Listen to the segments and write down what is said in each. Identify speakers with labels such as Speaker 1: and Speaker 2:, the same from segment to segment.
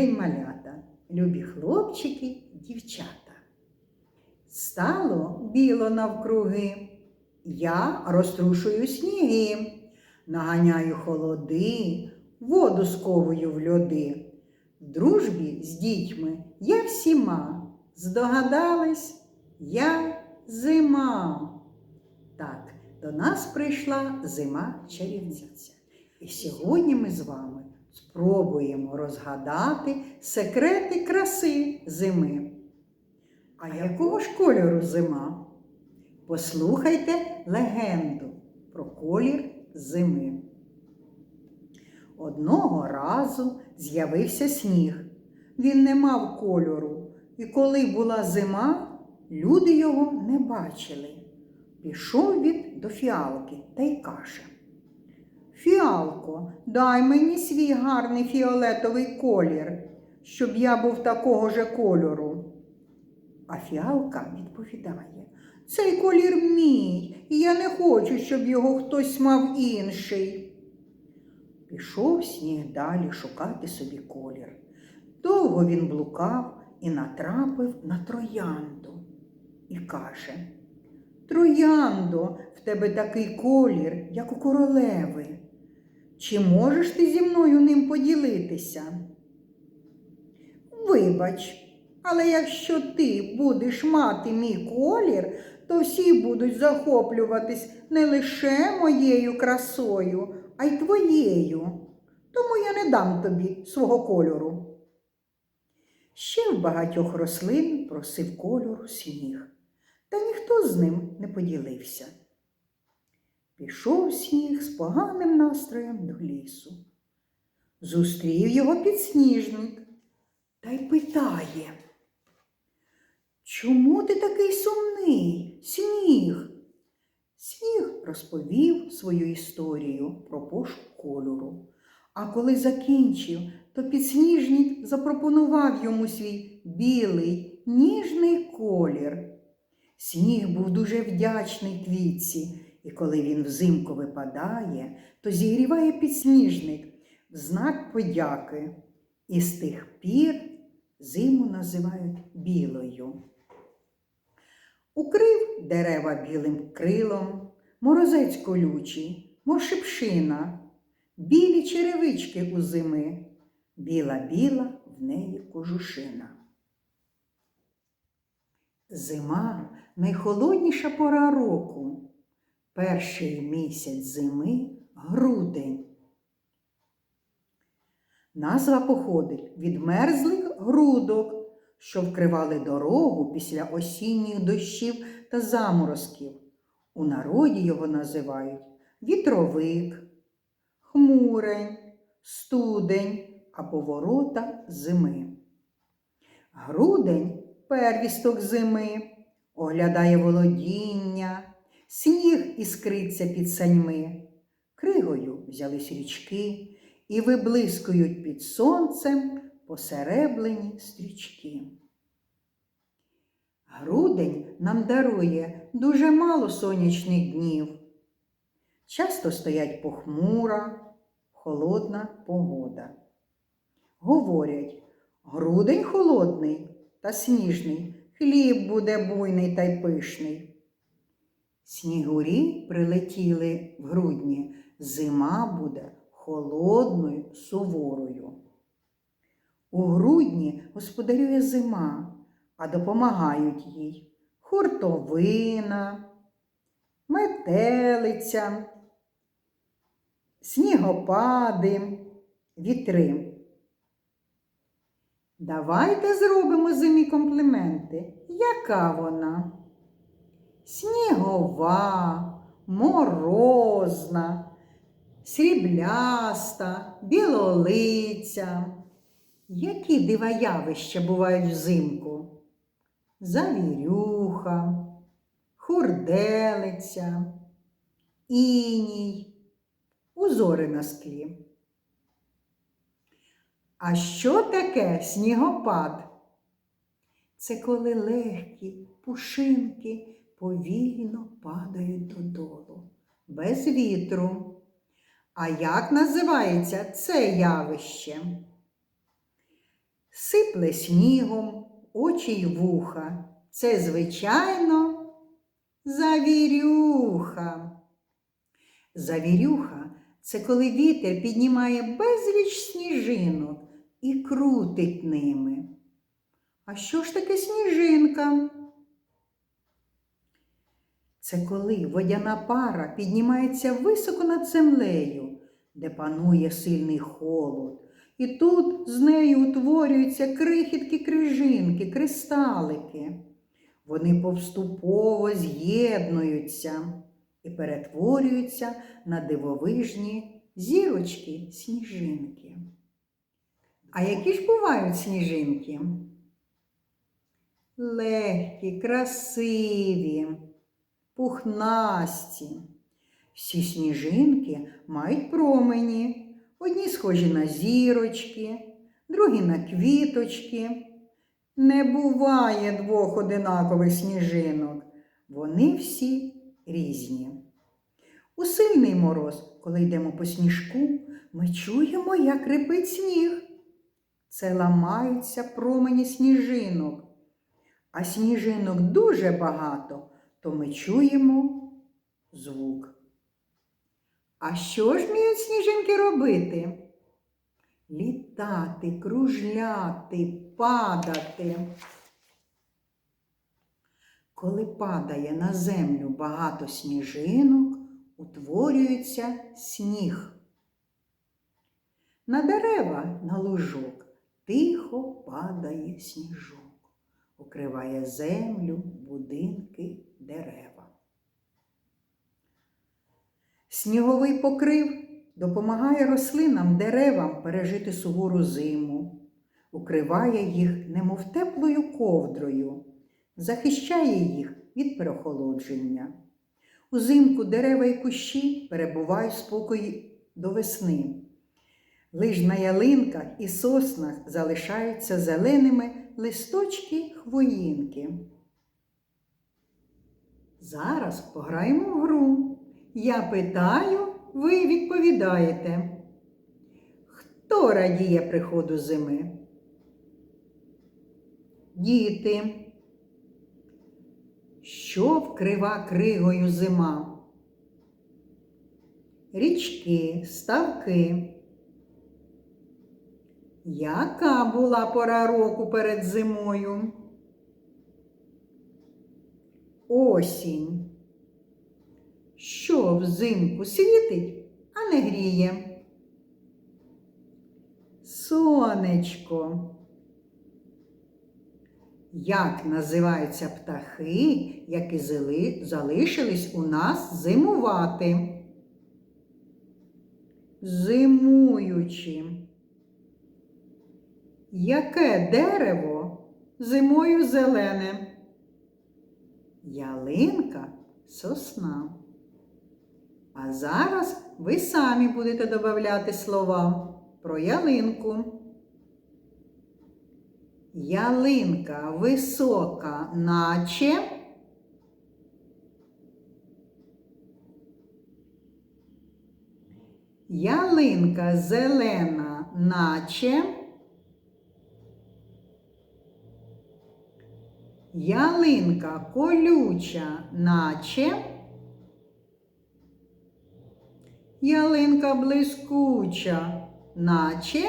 Speaker 1: день, малята, любі хлопчики, дівчата. Стало біло навкруги, я розтрушую сніги, наганяю холоди, воду сковую в льоди. В дружбі з дітьми я всіма здогадались, я зима. Так, до нас прийшла зима чарівниця. І сьогодні ми з вами спробуємо розгадати секрети краси зими. А якого ж кольору зима? Послухайте легенду про колір зими. Одного разу з'явився сніг. Він не мав кольору, і коли була зима, люди його не бачили. Пішов він до фіалки та й каже. Фіалко, дай мені свій гарний фіолетовий колір, щоб я був такого же кольору. А фіалка відповідає, цей колір мій, і я не хочу, щоб його хтось мав інший. Пішов сніг далі шукати собі колір. Довго він блукав і натрапив на троянду і каже Трояндо, в тебе такий колір, як у королеви. Чи можеш ти зі мною ним поділитися? Вибач, але якщо ти будеш мати мій колір, то всі будуть захоплюватись не лише моєю красою, а й твоєю. Тому я не дам тобі свого кольору. Ще в багатьох рослин просив кольору сніг, та ніхто з ним не поділився. Пішов сніг з поганим настроєм до лісу. Зустрів його підсніжник та й питає. Чому ти такий сумний, сніг? Сніг розповів свою історію про пошук кольору. А коли закінчив, то підсніжник запропонував йому свій білий, ніжний колір. Сніг був дуже вдячний квітці, і коли він взимку випадає, то зігріває підсніжник в знак подяки. І з тих пір зиму називають білою. Укрив дерева білим крилом, морозець колючий, мов шипшина, білі черевички у зими, біла-біла в неї кожушина. Зима найхолодніша пора року. Перший місяць зими грудень. Назва походить від мерзлих грудок, що вкривали дорогу після осінніх дощів та заморозків. У народі його називають вітровик, хмурень, студень або ворота зими. Грудень первісток зими, оглядає володіння, сніг іскриться під саньми, кригою взялись річки і виблискують під сонцем посереблені стрічки. Грудень нам дарує дуже мало сонячних днів. Часто стоять похмура, холодна погода. Говорять, грудень холодний та сніжний, хліб буде буйний та й пишний. Снігурі прилетіли в грудні, зима буде холодною, суворою. У грудні господарює зима, а допомагають їй хуртовина, метелиця, снігопади, вітри. Давайте зробимо зимі компліменти. Яка вона? Снігова, морозна, срібляста, білолиця. Які дива явища бувають взимку? Завірюха, хурделиця, іній, узори на склі. А що таке снігопад? Це коли легкі пушинки повільно падають додолу, без вітру. А як називається це явище? сипле снігом, очі й вуха. Це, звичайно, завірюха. Завірюха це коли вітер піднімає безліч сніжинок і крутить ними. А що ж таке сніжинка? Це коли водяна пара піднімається високо над землею, де панує сильний холод. І тут з нею утворюються крихіткі крижинки, кристалики. Вони повступово з'єднуються і перетворюються на дивовижні зірочки сніжинки. А які ж бувають сніжинки? Легкі, красиві, пухнасті. Всі сніжинки мають промені. Одні схожі на зірочки, другі на квіточки. Не буває двох одинакових сніжинок. Вони всі різні. У сильний мороз, коли йдемо по сніжку, ми чуємо, як рипить сніг. Це ламаються промені сніжинок. А сніжинок дуже багато, то ми чуємо звук. А що ж вміють сніжинки робити? Літати, кружляти, падати. Коли падає на землю багато сніжинок, утворюється сніг. На дерева, на лужок тихо падає сніжок, укриває землю, будинки, дерева. Сніговий покрив допомагає рослинам, деревам пережити сувору зиму, укриває їх немов теплою ковдрою, захищає їх від переохолодження. Узимку дерева і кущі перебувають в спокої до весни. Лиш на ялинках і соснах залишаються зеленими листочки хвоїнки. Зараз пограємо в гру. Я питаю, ви відповідаєте. Хто радіє приходу зими? Діти. Що вкрива кригою зима? Річки, ставки. Яка була пора року перед зимою? Осінь. Що взимку світить, а не гріє? Сонечко. Як називаються птахи, які зали- залишились у нас зимувати? Зимуючі. Яке дерево зимою зелене? Ялинка сосна. А зараз ви самі будете додавати слова про ялинку. Ялинка висока, наче. Ялинка зелена, наче. Ялинка колюча, наче. Ялинка блискуча, наче.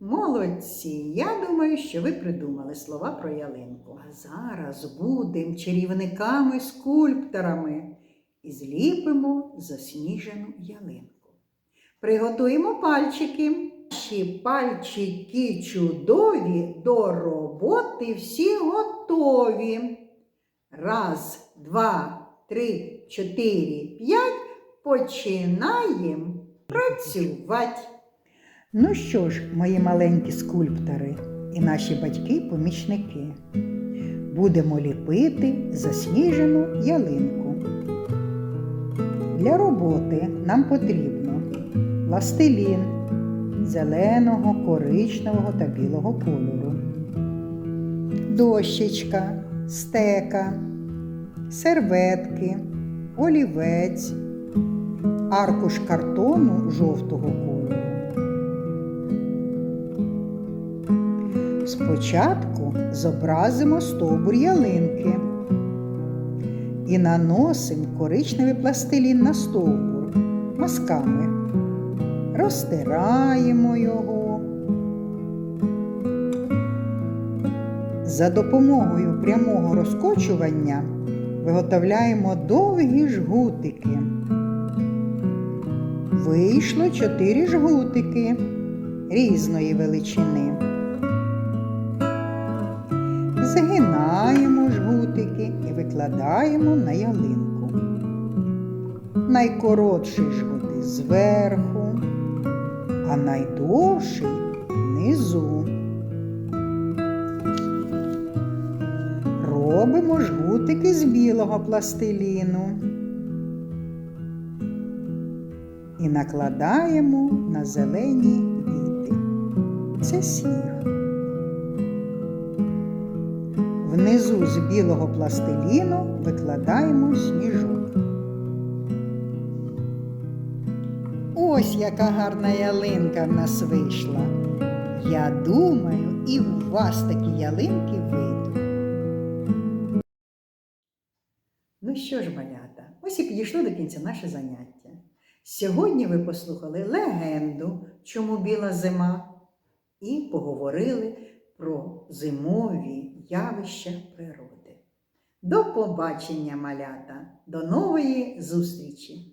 Speaker 1: Молодці! Я думаю, що ви придумали слова про ялинку. А зараз будемо чарівниками скульпторами і зліпимо засніжену ялинку. Приготуємо пальчики. Наші пальчики чудові, до роботи всі готові. Раз, два, три, чотири, п'ять. Починаємо працювати. Ну що ж, мої маленькі скульптори і наші батьки-помічники, будемо ліпити засніжену ялинку. Для роботи нам потрібно пластилін зеленого, коричневого та білого кольору, дощечка, стека, серветки, олівець, аркуш картону жовтого кольору Спочатку зобразимо стовбур ялинки і наносимо коричневий пластилін на стовбур мазками. Розтираємо його. За допомогою прямого розкочування виготовляємо довгі жгутики. Вийшло чотири жгутики різної величини. Згинаємо жгутики і викладаємо на ялинку. Найкоротший жгути зверху, а найдовший внизу. Робимо жгутики з білого пластиліну і накладаємо на зелені квіти. Це сніг. Внизу з білого пластиліну викладаємо сніжок. Ось яка гарна ялинка в нас вийшла. Я думаю, і у вас такі ялинки вийдуть. Ну що ж, малята, ось і підійшло до кінця наше заняття. Сьогодні ви послухали легенду, чому біла зима, і поговорили про зимові явища природи. До побачення, малята, до нової зустрічі!